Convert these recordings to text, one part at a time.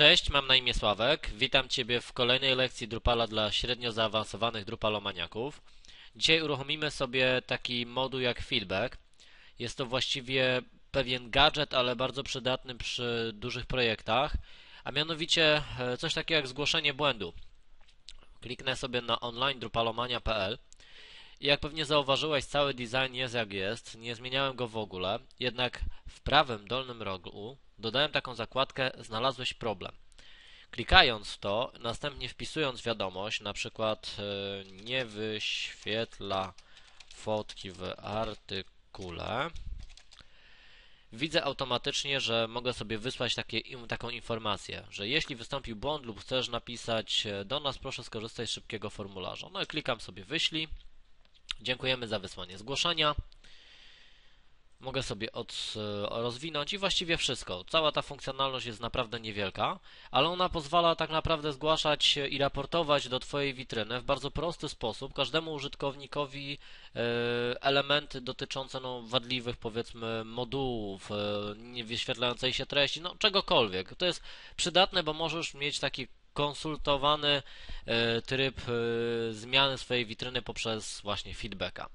Cześć, mam na imię Sławek. Witam Ciebie w kolejnej lekcji Drupala dla średnio zaawansowanych Drupalomaniaków. Dzisiaj uruchomimy sobie taki moduł jak feedback. Jest to właściwie pewien gadżet, ale bardzo przydatny przy dużych projektach, a mianowicie e, coś takiego jak zgłoszenie błędu. Kliknę sobie na online drupalomania.pl i jak pewnie zauważyłeś, cały design jest jak jest, nie zmieniałem go w ogóle, jednak w prawym dolnym rogu dodałem taką zakładkę Znalazłeś problem. Klikając w to, następnie wpisując wiadomość, na przykład yy, nie wyświetla fotki w artykule, widzę automatycznie, że mogę sobie wysłać takie, taką informację, że jeśli wystąpił błąd lub chcesz napisać e, do nas, proszę skorzystać z szybkiego formularza. No i klikam sobie wyślij. Dziękujemy za wysłanie zgłoszenia. Mogę sobie od, e, rozwinąć i właściwie wszystko. Cała ta funkcjonalność jest naprawdę niewielka, ale ona pozwala tak naprawdę zgłaszać i raportować do Twojej witryny w bardzo prosty sposób każdemu użytkownikowi e, elementy dotyczące no, wadliwych powiedzmy modułów, e, niewyświetlającej się treści, no czegokolwiek. To jest przydatne, bo możesz mieć taki konsultowany tryb zmiany swojej witryny poprzez właśnie feedbacka.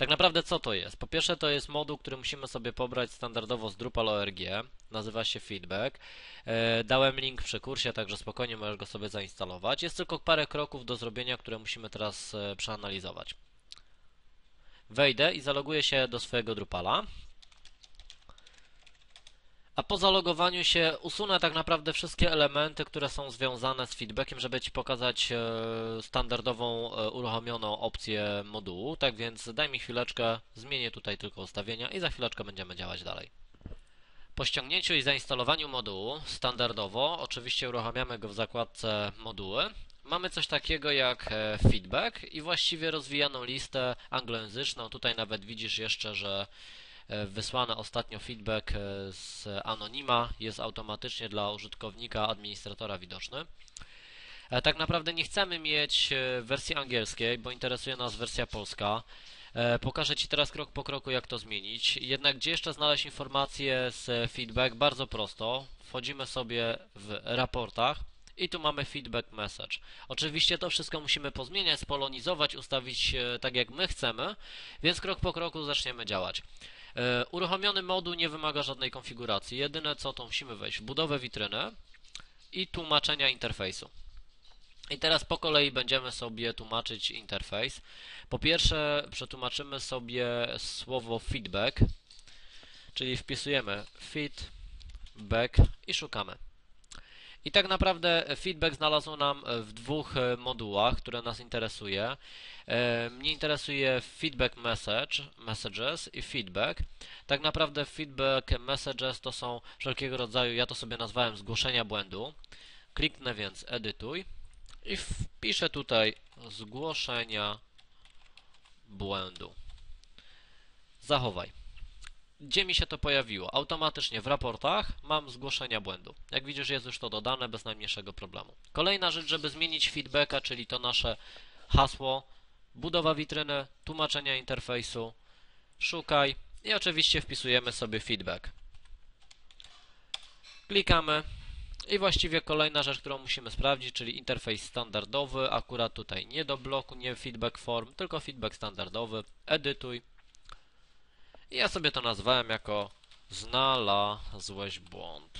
Tak naprawdę co to jest? Po pierwsze to jest moduł, który musimy sobie pobrać standardowo z Drupal.org, nazywa się Feedback. E, dałem link przy kursie, także spokojnie możesz go sobie zainstalować. Jest tylko parę kroków do zrobienia, które musimy teraz e, przeanalizować. Wejdę i zaloguję się do swojego Drupala. A po zalogowaniu się usunę tak naprawdę wszystkie elementy, które są związane z feedbackiem, żeby Ci pokazać e, standardową e, uruchomioną opcję modułu. Tak więc daj mi chwileczkę, zmienię tutaj tylko ustawienia i za chwileczkę będziemy działać dalej. Po ściągnięciu i zainstalowaniu modułu standardowo, oczywiście uruchamiamy go w zakładce moduły. Mamy coś takiego jak e, feedback i właściwie rozwijaną listę anglojęzyczną. Tutaj nawet widzisz jeszcze, że wysłany ostatnio feedback e, z Anonima jest automatycznie dla użytkownika, administratora widoczny. E, tak naprawdę nie chcemy mieć wersji angielskiej, bo interesuje nas wersja polska. Pokażę Ci teraz krok po kroku, jak to zmienić. Jednak gdzie jeszcze znaleźć informacje z feedback? Bardzo prosto. Wchodzimy sobie w raportach i tu mamy feedback message. Oczywiście to wszystko musimy pozmieniać, spolonizować, ustawić tak jak my chcemy, więc krok po kroku zaczniemy działać. E, uruchomiony moduł nie wymaga żadnej konfiguracji. Jedyne co to musimy wejść w budowę witryny i tłumaczenia interfejsu. I teraz po kolei będziemy sobie tłumaczyć interfejs. Po pierwsze przetłumaczymy sobie słowo feedback, czyli wpisujemy feedback i szukamy. I tak naprawdę feedback znalazł nam w dwóch e, modułach, które nas interesuje. E, mnie interesuje feedback message, messages i feedback. Tak naprawdę feedback messages to są wszelkiego rodzaju, ja to sobie nazwałem zgłoszenia błędu. Kliknę więc edytuj i wpiszę tutaj zgłoszenia błędu. Zachowaj. Gdzie mi się to pojawiło? Automatycznie w raportach mam zgłoszenia błędu. Jak widzisz jest już to dodane bez najmniejszego problemu. Kolejna rzecz, żeby zmienić feedbacka, czyli to nasze hasło, budowa witryny, tłumaczenia interfejsu, szukaj i oczywiście wpisujemy sobie feedback. Klikamy i właściwie kolejna rzecz, którą musimy sprawdzić, czyli interfejs standardowy, akurat tutaj nie do bloku, nie feedback form, tylko feedback standardowy, edytuj i ja sobie to nazwałem jako znalazłeś błąd.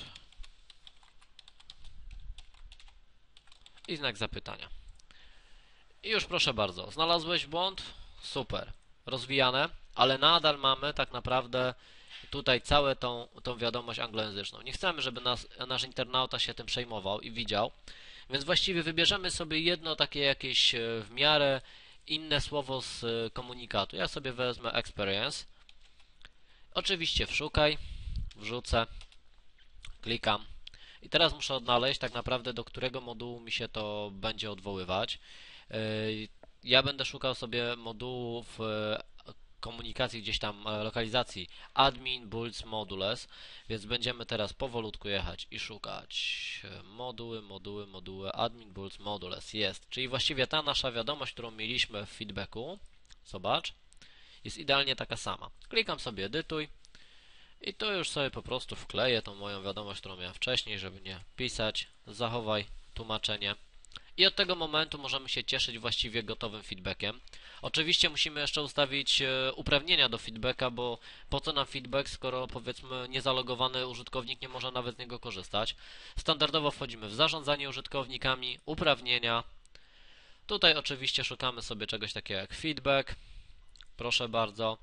I znak zapytania. I już proszę bardzo, znalazłeś błąd? Super. Rozwijane, ale nadal mamy tak naprawdę tutaj całą tą, tą wiadomość anglojęzyczną. Nie chcemy, żeby nas, nasz internauta się tym przejmował i widział, więc właściwie wybierzemy sobie jedno takie jakieś e, w miarę inne słowo z e, komunikatu. Ja sobie wezmę experience Oczywiście wszukaj, wrzucę, klikam. I teraz muszę odnaleźć tak naprawdę do którego modułu mi się to będzie odwoływać. Yy, ja będę szukał sobie modułów komunikacji gdzieś tam e, lokalizacji. Admin builds modules, więc będziemy teraz powolutku jechać i szukać. Moduły, moduły, moduły. Admin builds modules. Jest, czyli właściwie ta nasza wiadomość, którą mieliśmy w feedbacku, zobacz, jest idealnie taka sama. Klikam sobie edytuj I tu już sobie po prostu wkleję tą moją wiadomość, którą miałem wcześniej, żeby nie pisać. Zachowaj tłumaczenie. I od tego momentu możemy się cieszyć właściwie gotowym feedbackiem. Oczywiście musimy jeszcze ustawić e, uprawnienia do feedbacka, bo po co nam feedback, skoro powiedzmy niezalogowany użytkownik nie może nawet z niego korzystać. Standardowo wchodzimy w zarządzanie użytkownikami, uprawnienia. Tutaj oczywiście szukamy sobie czegoś takiego jak feedback. Proszę bardzo.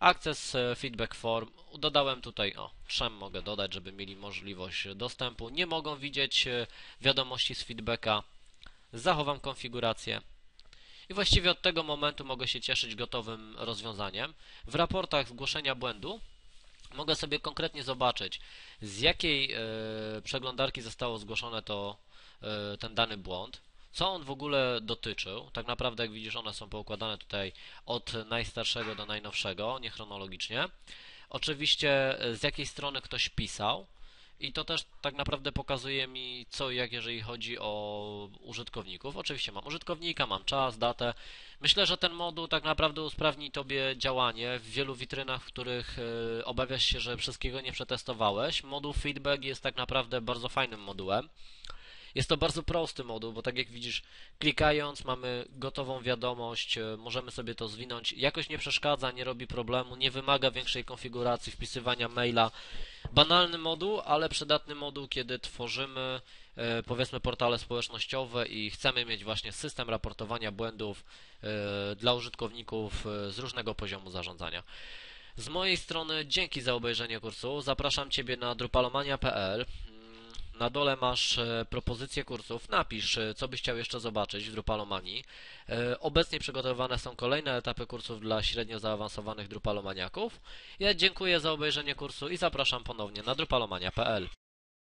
Access e, Feedback Form. Dodałem tutaj, o, trzem mogę dodać, żeby mieli możliwość dostępu. Nie mogą widzieć e, wiadomości z feedbacka. Zachowam konfigurację. I właściwie od tego momentu mogę się cieszyć gotowym rozwiązaniem. W raportach zgłoszenia błędu mogę sobie konkretnie zobaczyć, z jakiej e, przeglądarki zostało zgłoszone to, ten dany błąd, co on w ogóle dotyczył. Tak naprawdę, jak widzisz, one są poukładane tutaj od najstarszego do najnowszego, nie chronologicznie. Oczywiście, z jakiej strony ktoś pisał. I to też tak naprawdę pokazuje mi co i jak, jeżeli chodzi o użytkowników. Oczywiście mam użytkownika, mam czas, datę. Myślę, że ten moduł tak naprawdę usprawni Tobie działanie w wielu witrynach, w których e, obawiasz się, że wszystkiego nie przetestowałeś. Moduł feedback jest tak naprawdę bardzo fajnym modułem. Jest to bardzo prosty moduł, bo tak jak widzisz, klikając mamy gotową wiadomość, e, możemy sobie to zwinąć. Jakoś nie przeszkadza, nie robi problemu, nie wymaga większej konfiguracji, wpisywania maila. Banalny moduł, ale przydatny moduł, kiedy tworzymy e, powiedzmy portale społecznościowe i chcemy mieć właśnie system raportowania błędów e, dla użytkowników z różnego poziomu zarządzania. Z mojej strony dzięki za obejrzenie kursu. Zapraszam Ciebie na drupalomania.pl. Na dole masz e, propozycje kursów. Napisz, e, co byś chciał jeszcze zobaczyć w Drupalomanii. E, obecnie przygotowywane są kolejne etapy kursów dla średnio zaawansowanych Drupalomaniaków. Ja dziękuję za obejrzenie kursu i zapraszam ponownie na drupalomania.pl.